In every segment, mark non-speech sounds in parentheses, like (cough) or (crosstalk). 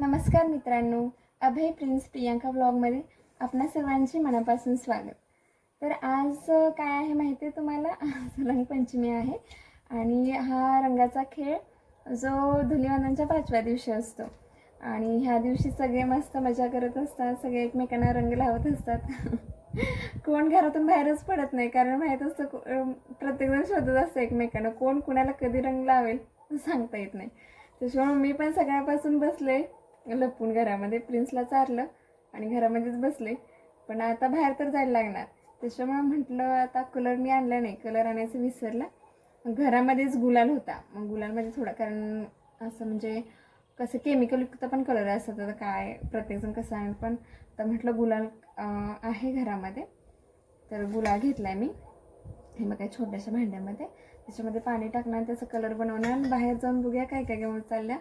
नमस्कार मित्रांनो अभय प्रिन्स प्रियांका ब्लॉगमध्ये आपणा सर्वांचे मनापासून स्वागत. तर आज काय आहे माहिती आहे तुम्हाला? (laughs) आज रंगपंचमी आहे आणि हा रंगाचा खेळ जो धुलिवंदनच्या पाचव्या दिवशी असतो. आणि ह्या दिवशी सगळे मस्त मजा करत असतात सगळे एकमेकांना रंग लावत असतात. (laughs) कोण घरातून बाहेरच पडत नाही कारण माहीत असतं प्रत्येकजण शोधत असतं एकमेकांना कोण कुणाला कधी रंग लावेल सांगता येत नाही. त्याच्यामुळे मी पण सगळ्यापासून बसले लपून घरामध्ये प्रिन्सला चारलं आणि घरामध्येच बसले. पण आता बाहेर तर जायला लागणार. त्याच्यामुळे म्हटलं आता कलर मी आणला नाही. कलर आणायचं विसरला. घरामध्येच गुलाल होता. मग गुलालमध्ये थोडा कारण असं म्हणजे कसं केमिकलयुक्त पण कलर असतात. आता काय प्रत्येकजण कसं आहे पण तर म्हटलं गुलाल आहे घरामध्ये. तर गुलाल घेतला आहे मी. हे मग काय छोट्याशा भांड्यामध्ये. त्याच्यामध्ये पाणी टाकणार त्याचा कलर बनवणार. आणि बाहेर जाऊन बघूया काय काय घेऊन चालल्या.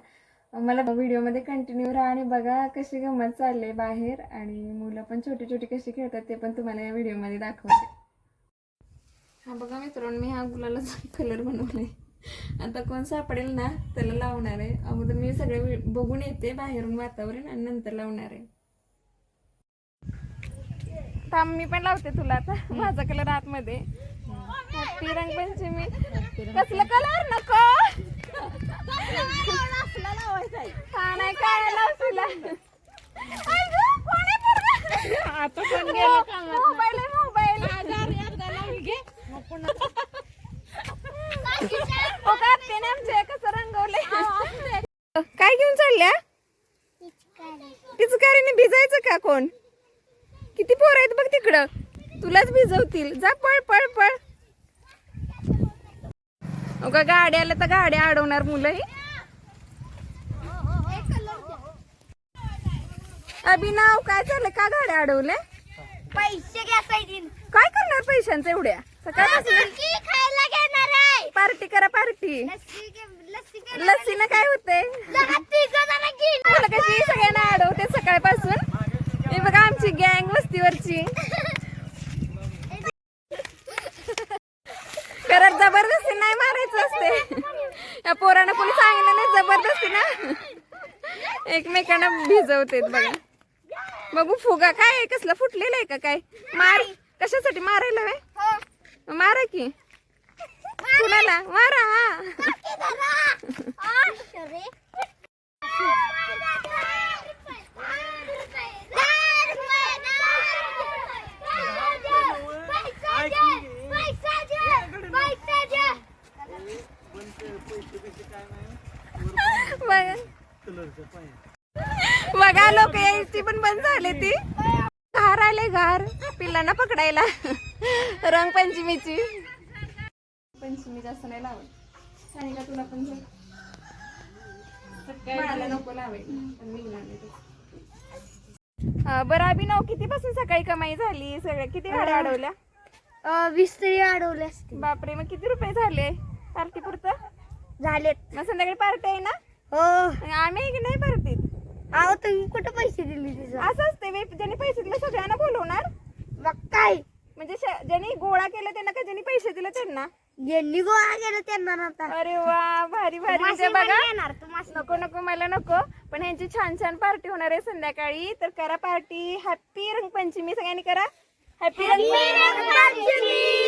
मला व्हिडिओमध्ये कंटिन्यू राहा आणि बघा कशी गमत चालली बाहेर. आणि मुलं पण छोटी छोटी कशी खेळतात ते पण तुम्हाला या व्हिडिओमध्ये दाखवते. हा बघा मित्रांनो मी हा गुलालाचा कलर (laughs) बनवलाय. आता कोण सापडेल ना त्याला लावणार आहे. अगोदर मी सगळे बघून येते बाहेरून वातावरण आणि नंतर लावणार आहे. थांब मी पण लावते तुला आता. माझा कलर आतमध्ये. हॅपी रंगपंचमी. कसलं कलर नको हा नाही काय लावशील आता कोण गेलं मोबाईल आहे मोबाईल का आमच्या कसं रंगवले काय घेऊन चालल्या? पिचकारीने भिजायचं का कोण? किती पोर आहेत बघ तिकडं. तुलाच भिजवतील. जा पळ पळ पळ. हो का गाड्या आल्या तर गाड्या अडवणार मुलं अभिनाव काय झालं? का गाड्या अडवल्या? पैसे घ्या पाहिजे काय करणार पैशांचं एवढ्या? सकाळपासून खायला घेणार आहे. पार्टी करा पार्टी. लस्सीनं काय घेईन. मुलं कशी सगळ्यांना अडवते सकाळपासून. हे बघा आमची गँग वस्तीवरची. खरं जबरदस्ती नाही मारायचं असते. या पोरांना कोणी सांगितलं नाही जबरदस्ती ना. एकमेकांना भिजवते बघा. बघू फुगा काय आहे कसला फुटलेला आहे का काय? मार. कशासाठी मारायला व्हय? हो. मारा की. कुणाला? मारा बघा लोक यायची पण बंद झाली ती. घार आले घार. पिल्लांना पकडायला. रंगपंचमीची. पंचमी जास्त नाही लावत. सानिका तुला पण नको लावायला. बरं अभिनव कितीपासून सकाळी कमाई झाली? सगळ्या किती गाड्या अडवल्या? वीस तरी अडवले असते बापरे मग किती रुपये झाले पार्टी पुरतं झालेत. मग संध्याकाळी पार्टी आहे ना? हो. आम्ही की नाही पार्टीत. अहो तुम्ही कुठं पैसे दिले तिचं? असं असते ज्यांनी पैसे दिले सगळ्यांना बोलवणार? मग काय? म्हणजे श- ज्यांनी गोळा केला त्यांना का ज्यांनी पैसे दिले त्यांना? ज्यांनी गोळा केलं त्यांना आता. अरे वा भारी भारी. म्हणजे बघा. नको नको मला नको. पण ह्यांची छान छान पार्टी होणार आहे संध्याकाळी. तर करा पार्टी. हॅपी रंगपंचमी सगळ्यांनी करा. हॅपी रंगपंचमी.